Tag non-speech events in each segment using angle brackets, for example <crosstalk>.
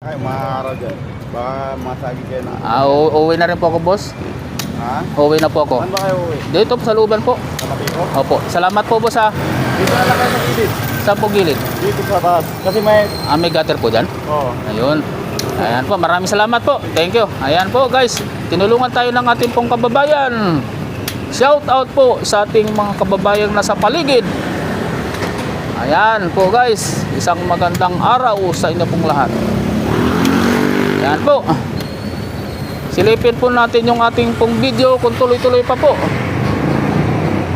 Ay, mga araw dyan. Baka masagi kayo na. Ah, u- uwi na rin po ako, boss. Ha? Uwi na po ako. Saan ba kayo uwi? Dito po sa luban po. Sa Matiko? Opo. Salamat po, boss, ha. Dito na lang kayo sa gilid. Saan po gilid? Dito sa taas. Kasi may... Ah, may gutter po dyan. Oo. Ayun. Ayan po, maraming salamat po. Thank you. Ayan po guys, tinulungan tayo ng ating pong kababayan. Shout out po sa ating mga kababayan nasa paligid. Ayan po guys, isang magandang araw sa inyo pong lahat. Ayan po. Silipin po natin yung ating pong video kung tuloy-tuloy pa po.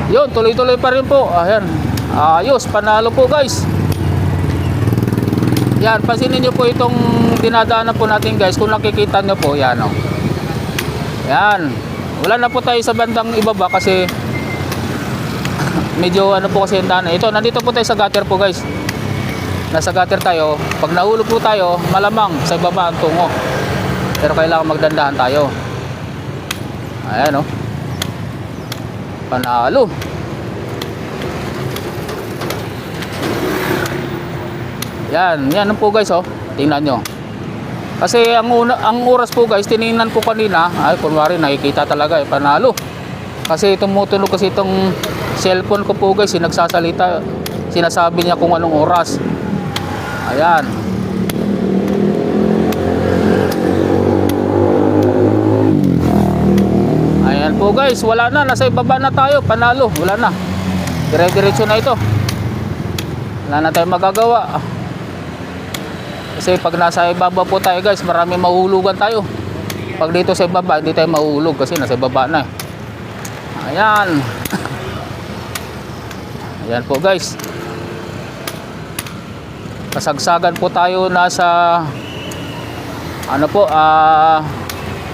Yun, tuloy-tuloy pa rin po. Ayan. Ayos, panalo po guys. Yan, pansinin nyo po itong dinadaanan po natin guys. Kung nakikita nyo po, yan o. Yan. Wala na po tayo sa bandang ibaba kasi medyo ano po kasi yung daan. Ito, nandito po tayo sa gutter po guys. Nasa gutter tayo. Pag nahulog po tayo, malamang sa ibaba ang tungo. Pero kailangan magdandahan tayo. Ayan o. Panalo. Yan, yan po guys oh. Tingnan nyo. Kasi ang una, ang oras po guys, tiningnan ko kanina, ay kunwari nakikita talaga eh, panalo. Kasi tumutunog kasi itong cellphone ko po guys, eh, sinasabi niya kung anong oras. Ayan. Ayan po guys, wala na, nasa ibaba na tayo, panalo, wala na. Dire-diretso na ito. Wala na tayong magagawa. Kasi pag nasa ibaba po tayo guys, marami mahulugan tayo. Pag dito sa ibaba, hindi tayo mahulog kasi nasa ibaba na eh. Ayan. <laughs> Ayan po guys. Kasagsagan po tayo nasa ano po, ah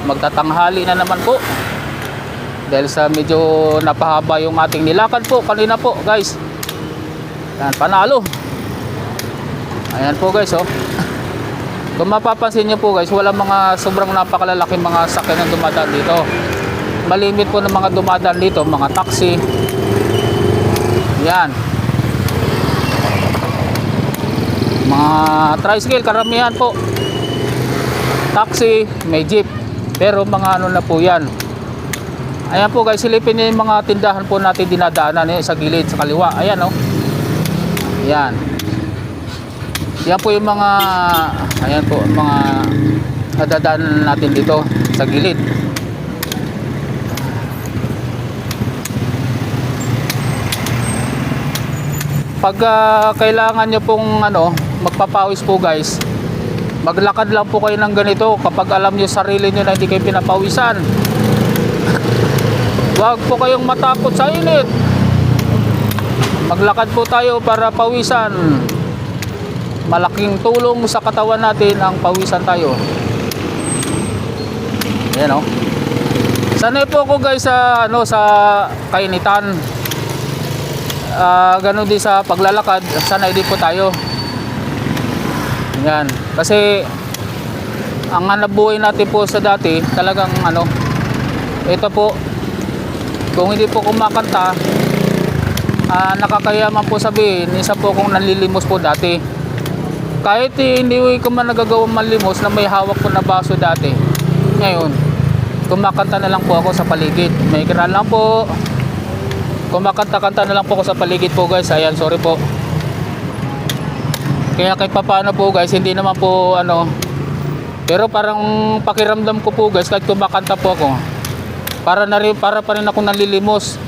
magtatanghali na naman po. Dahil sa medyo napahaba yung ating nilakad po kanina po guys. Ayan, panalo. Ayan po guys oh. <laughs> Kung mapapansin nyo po guys, wala mga sobrang napakalalaking mga sakyan na dumadaan dito. Malimit po ng mga dumadaan dito, mga taxi. Yan. Mga tricycle, karamihan po. Taxi, may jeep. Pero mga ano na po yan. Ayan po guys, silipin nyo yung mga tindahan po natin dinadaanan eh, sa gilid, sa kaliwa. Ayan oh. Yan. Yan po yung mga ayan po mga nadadaanan natin dito sa gilid. Pag ah, kailangan nyo pong ano, magpapawis po guys, maglakad lang po kayo ng ganito kapag alam nyo sarili nyo na hindi kayo pinapawisan. Huwag po kayong matakot sa init. Maglakad po tayo para pawisan malaking tulong sa katawan natin ang pawisan tayo. Ayan o. Sanay po ako guys sa ano sa kainitan. Ah, ganun din sa paglalakad, sanay din po tayo. Yan. Kasi ang hanap buhay natin po sa dati, talagang ano, ito po, kung hindi po kumakanta, ah, nakakayaman po sabihin, isa po kong nanlilimos po dati. Kahit eh, hindi ko man nagagawang malimos na may hawak ko na baso dati. Ngayon kumakanta na lang po ako sa paligid. May kiral lang po. Kumakanta-kanta na lang po ako sa paligid po guys. Ayan sorry po kaya kahit papaano po guys hindi naman po ano pero parang pakiramdam ko po guys kahit kumakanta po ako para na rin, para pa rin ako nanlilimos.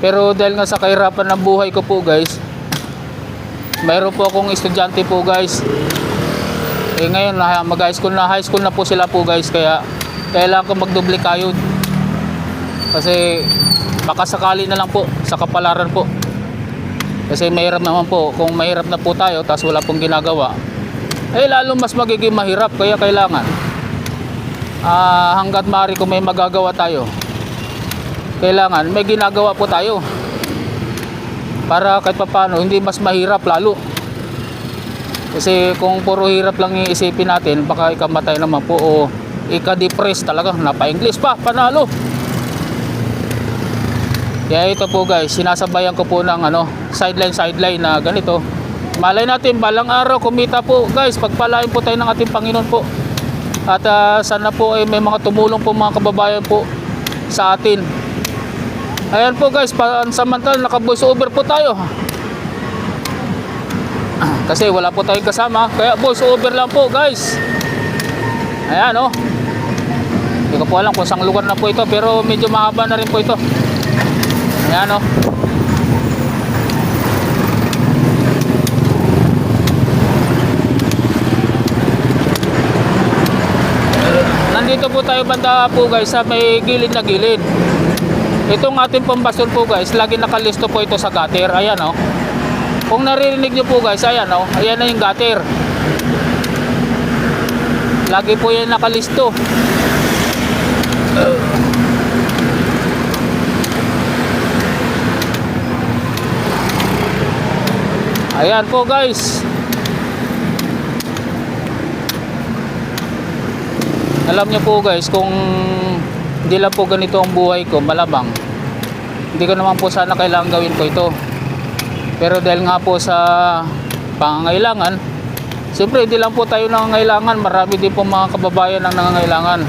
Pero dahil nga sa kahirapan ng buhay ko po guys mayroon po akong estudyante po guys. Eh ngayon mag high school na high school na po sila po guys kaya kailangan ko magdoble kayod kasi baka sakali na lang po sa kapalaran po kasi mahirap naman po. Kung mahirap na po tayo tapos wala pong ginagawa eh lalo mas magiging mahirap kaya kailangan. Ah hanggat maaari kung may magagawa tayo kailangan may ginagawa po tayo. Para kahit papano hindi mas mahirap lalo. Kasi kung puro hirap lang iisipin natin baka ikamatay naman po o ika-depress talaga. napa-English pa panalo. Kaya ito po guys sinasabayan ko po ng ano sideline sideline na ganito Malay natin, balang araw, kumita po guys. Pagpalain po tayo ng ating Panginoon po. At ah, sana po ay may mga tumulong po mga kababayan po sa atin. Ayan po guys, pansamantala naka voice over po tayo. Kasi wala po tayong kasama, kaya voice over lang po guys. Ayan oh. Hindi ko po alam kung saan lugar na po ito, pero medyo mahaba na rin po ito. Ayan oh. Nandito po tayo banda po guys sa may gilid na gilid. Itong ating pambasol po guys, lagi nakalisto po ito sa gutter. Ayan oh. Kung naririnig nyo po guys, ayan oh. Ayan na yung gutter. Lagi po yan nakalisto. Ayan po guys. Alam niyo po guys, kung hindi lang po ganito ang buhay ko, malamang hindi ko naman po sana kailangan gawin ko ito. Pero dahil nga po sa pangangailangan, siyempre hindi lang po tayo nangangailangan, marami din po mga kababayan ang nangangailangan.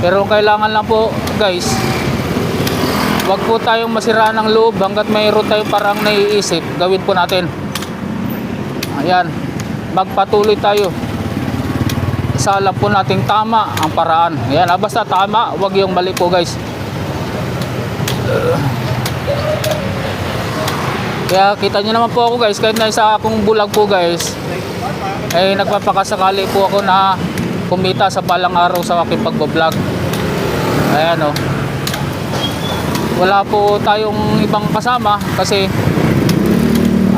Pero kailangan lang po guys, wag po tayong masira ng loob hanggat mayroon tayong parang naiisip, gawin po natin. Ayan, magpatuloy tayo sa alam po nating tama ang paraan. Ayan, ah, basta tama, wag yung mali po guys. Kaya kita nyo naman po ako guys, kahit na sa akong bulag po guys, ay nagpapakasakali po ako na kumita sa balang araw sa aking pagbablog. Ayan o. Wala po tayong ibang kasama kasi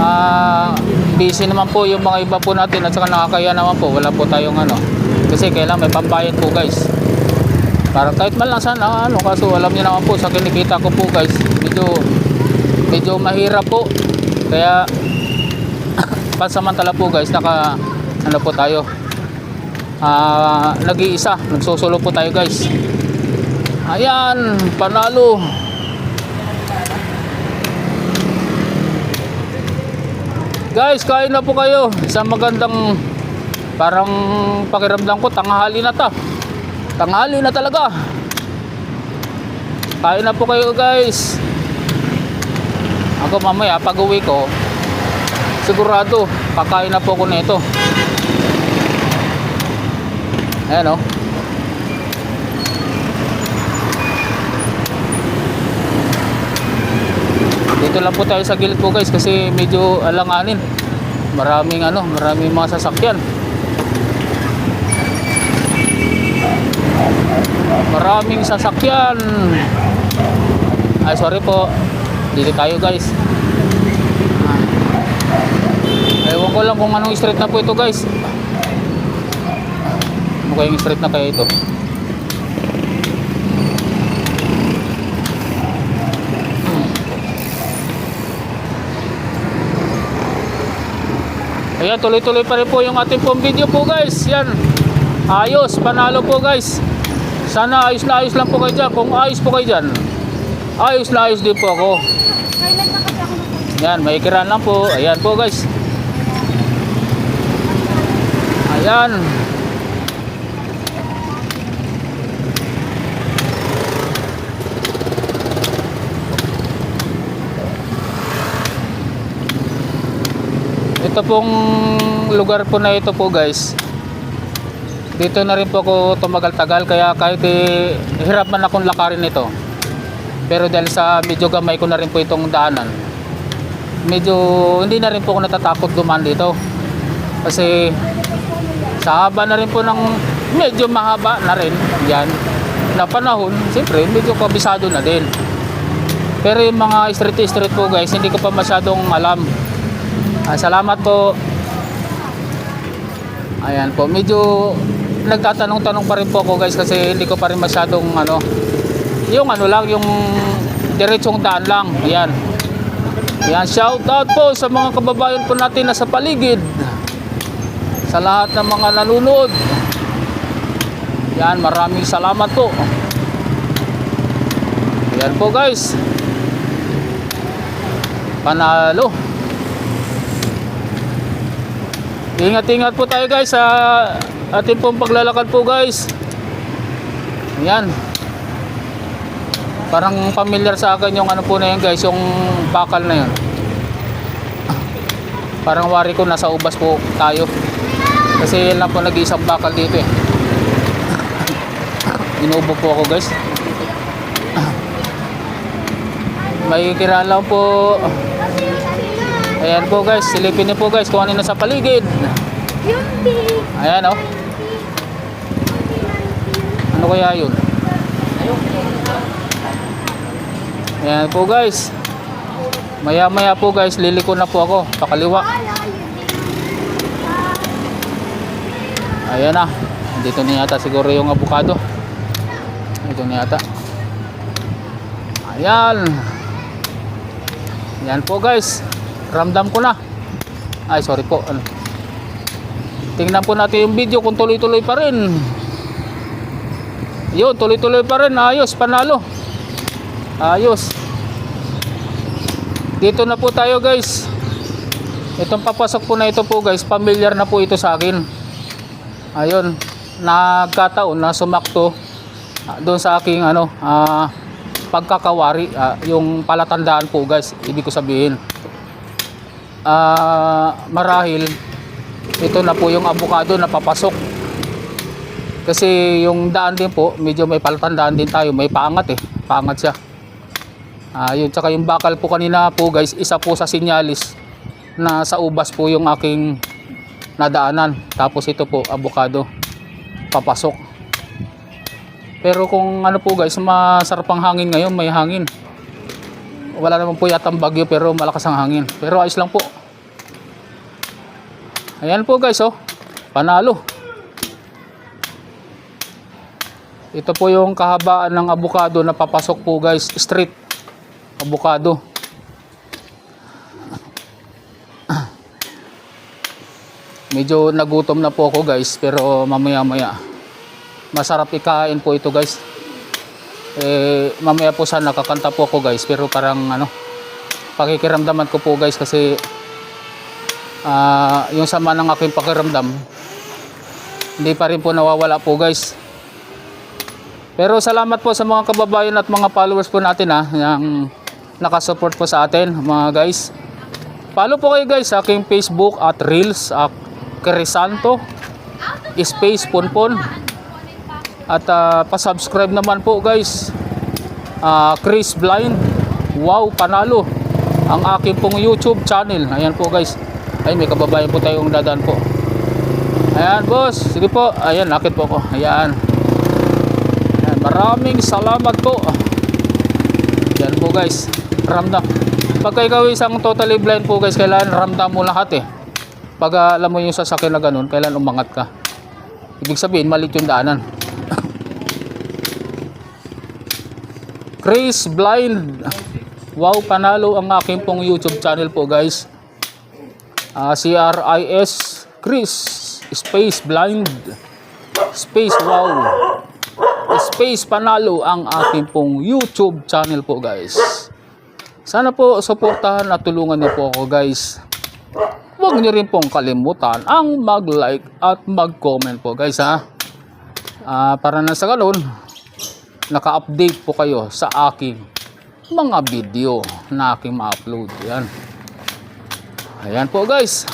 ah busy naman po yung mga iba po natin at saka nakakaya naman po. Wala po tayong ano. Kasi kailangan may pambayad po guys. Parang kahit man lang sana ano kaso alam niyo naman po sa kinikita ko po guys medyo medyo mahirap po. Kaya <coughs> pansamantala po guys naka ano po tayo. Ah nag-iisa nagsusulo po tayo guys. Ayan panalo. Guys kain na po kayo. Sa magandang parang pakiramdam ko tanghali na ta tanghali na talaga. Kain na po kayo guys. Ako mamaya pag uwi ko sigurado kakain na po ako nito. Ayan o dito lang po tayo sa gilid po guys kasi medyo alanganin. Maraming ano maraming mga sasakyan maraming sasakyan ay sorry po dito tayo guys ewan ko lang kung anong street na po ito guys ano kayong street na kaya ito Ayan, tuloy-tuloy pa rin po yung ating pong video po guys. Yan. Ayos, panalo po guys. Sana ayos na ayos lang po kayo dyan. Kung ayos po kayo dyan, ayos na ayos din po ako. Yan, may kiran lang po. Ayan po guys. Ayan. Ito pong lugar po na ito po guys. Dito na rin po ako tumagal-tagal kaya kahit eh, hirap man akong lakarin ito. Pero dahil sa medyo gamay ko na rin po itong daanan. Medyo hindi na rin po ako natatakot dumaan dito. Kasi sa haba na rin po ng medyo mahaba na rin yan na panahon, siyempre medyo kabisado na din. Pero yung mga street street po guys, hindi ko pa masyadong alam. Ah, salamat po. Ayan po, medyo nagtatanong-tanong pa rin po ako guys kasi hindi ko pa rin masyadong ano, yung ano lang, yung diretsong daan lang. Ayan. Ayan, shout out po sa mga kababayan po natin na sa paligid. Sa lahat ng mga nanonood. Yan, maraming salamat po. Ayan po guys. Panalo. Ingat-ingat po tayo guys sa ating pong paglalakad po guys. Ayan. Parang familiar sa akin yung ano po na yun guys, yung bakal na yun. Parang wari ko nasa ubas po tayo. Kasi yan lang po nag-iisang bakal dito eh. Inuubo po ako guys. May kiraan lang po. Ayan po guys, silipin niyo po guys kung ano na sa paligid. Ayan oh. Kaya yun? Ayan po guys. Maya maya po guys, liliko na po ako. Pakaliwa. Ayan na. Dito na yata siguro yung avocado. Dito na yata. Ayan. Ayan po guys. Ramdam ko na. Ay sorry po. Ano? Tingnan po natin yung video kung tuloy-tuloy pa rin. Yun, tuloy-tuloy pa rin. Ayos, panalo. Ayos. Dito na po tayo guys. Itong papasok po na ito po guys, familiar na po ito sa akin. Ayun, nagkataon na sumakto ah, doon sa aking ano, ah, pagkakawari, ah, yung palatandaan po guys, ibig ko sabihin. Ah, marahil ito na po yung avocado na papasok. Kasi yung daan din po, medyo may palatandaan din tayo, may paangat eh, paangat siya. Ah, yun, tsaka yung bakal po kanina po guys, isa po sa sinyalis na sa ubas po yung aking nadaanan. Tapos ito po, avocado, papasok. Pero kung ano po guys, masarap ang hangin ngayon, may hangin. Wala naman po yatang bagyo pero malakas ang hangin. Pero ayos lang po. Ayan po guys, oh. Panalo. Ito po yung kahabaan ng avocado na papasok po guys, straight avocado. Medyo nagutom na po ako guys, pero mamaya maya. Masarap ikain po ito guys. Eh, mamaya po sana kakanta po ako guys, pero parang ano, pakikiramdaman ko po guys kasi ah, yung sama ng aking pakiramdam, hindi pa rin po nawawala po guys. Pero salamat po sa mga kababayan at mga followers po natin ha, yung nakasupport po sa atin mga guys. Follow po kayo guys sa aking Facebook at Reels at Crisanto Space Ponpon at ah, pa-subscribe naman po guys. Ah, Chris Blind Wow panalo ang aking pong YouTube channel. Ayan po guys. Ay may kababayan po tayong dadaan po. Ayan boss. Sige po. Ayan nakit po ayan Ayan, maraming salamat po. Yan po guys. Ramdam. Pagka ikaw isang totally blind po guys, kailangan ramdam mo lahat eh. Pag ah, alam mo yung sasakyan na ganun, kailangan umangat ka. Ibig sabihin, malit yung daanan. <laughs> Chris Blind. Wow, panalo ang aking pong YouTube channel po guys. Ah, C-R-I-S Chris Space Blind Space Wow Space Panalo ang aking pong YouTube channel po guys. Sana po suportahan at tulungan niyo po ako guys. Huwag niyo rin pong kalimutan ang mag-like at mag-comment po guys ha. Ah, para na sa ganun, naka-update po kayo sa aking mga video na aking ma-upload. Yan. Ayan po guys.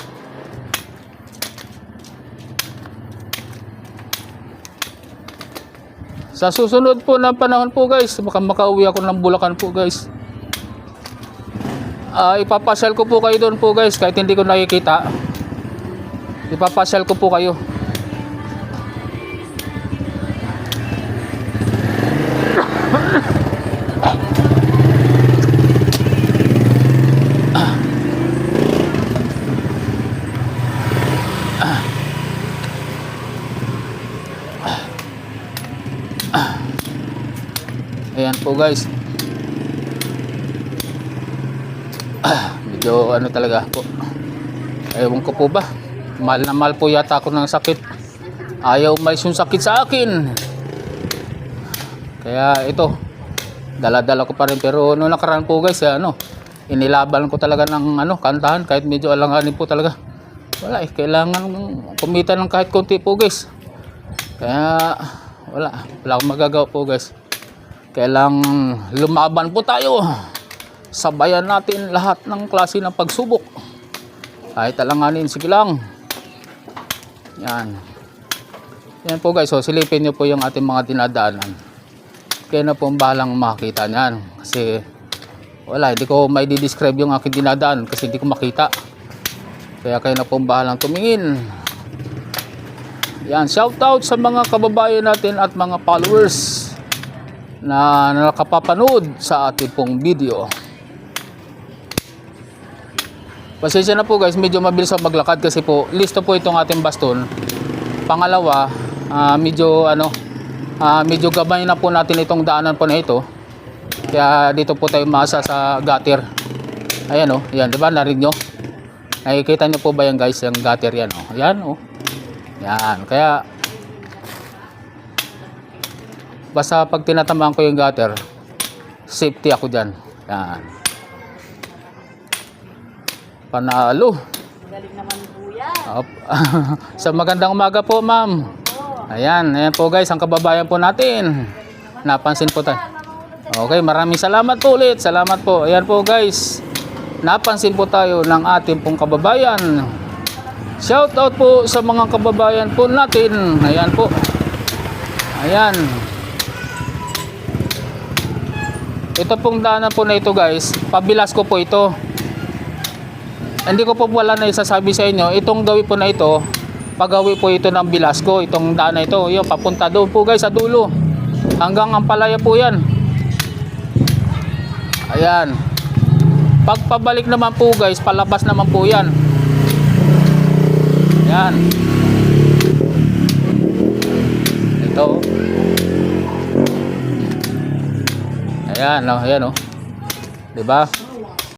Sa susunod po na panahon po guys, baka makauwi ako ng Bulacan po guys. Ah, ipapasyal ko po kayo doon po guys kahit hindi ko nakikita. Ipapasyal ko po kayo. <coughs> Ayan po guys. Ah, medyo ano talaga po. Ewan ko po ba. Mahal na mahal po yata ako ng sakit. Ayaw umalis yung sakit sa akin. Kaya ito. Dala-dala ko pa rin. Pero noong nakaraan po guys, eh, ano, inilaban ko talaga ng ano, kantahan. Kahit medyo alanganin po talaga. wala eh, kailangan kumita ng kahit konti po guys. Kaya wala, wala akong magagawa po guys. Kailangan lumaban po tayo. Sabayan natin lahat ng klase ng pagsubok. Kahit alanganin, sige lang. Yan. Yan po guys, so silipin nyo po yung ating mga dinadaanan. Kaya na po ang bahalang makita niyan. Kasi wala, hindi ko may describe yung aking dinadaan kasi hindi ko makita. Kaya kayo na po ang bahalang tumingin. Yan, shout out sa mga kababayan natin at mga followers na nakapapanood sa ating pong video. Pasensya na po guys, medyo mabilis ako maglakad kasi po listo po itong ating baston. Pangalawa, ah, medyo ano, ah, medyo gabay na po natin itong daanan po na ito. Kaya dito po tayo masa sa gutter. Ayan oh, yan, 'di ba? Narinig nyo? Nakikita nyo po ba yan guys, yung gutter yan oh. Yan oh. Yan, kaya basta pag tinatamaan ko yung gutter, safety ako dyan. Yan. Panalo. Galing naman po yan. Sa <laughs> magandang umaga po, ma'am. Ayan, ayan po guys, ang kababayan po natin. Napansin po tayo. Okay, maraming salamat po ulit. Salamat po. Ayan po guys. Napansin po tayo ng ating pong kababayan. Shout out po sa mga kababayan po natin. Ayan po. Ayan. Ito pong daanan po na ito guys. Pabilas ko po ito. Hindi ko po wala na isasabi sa inyo itong gawi po na ito pagawi po ito ng Bilasco itong daan na ito. Yun papunta doon po guys sa dulo. Hanggang ang palaya po yan. Ayan. Pagpabalik naman po guys palabas naman po yan. Yan ito ayan oh, ayan oh. 'di ba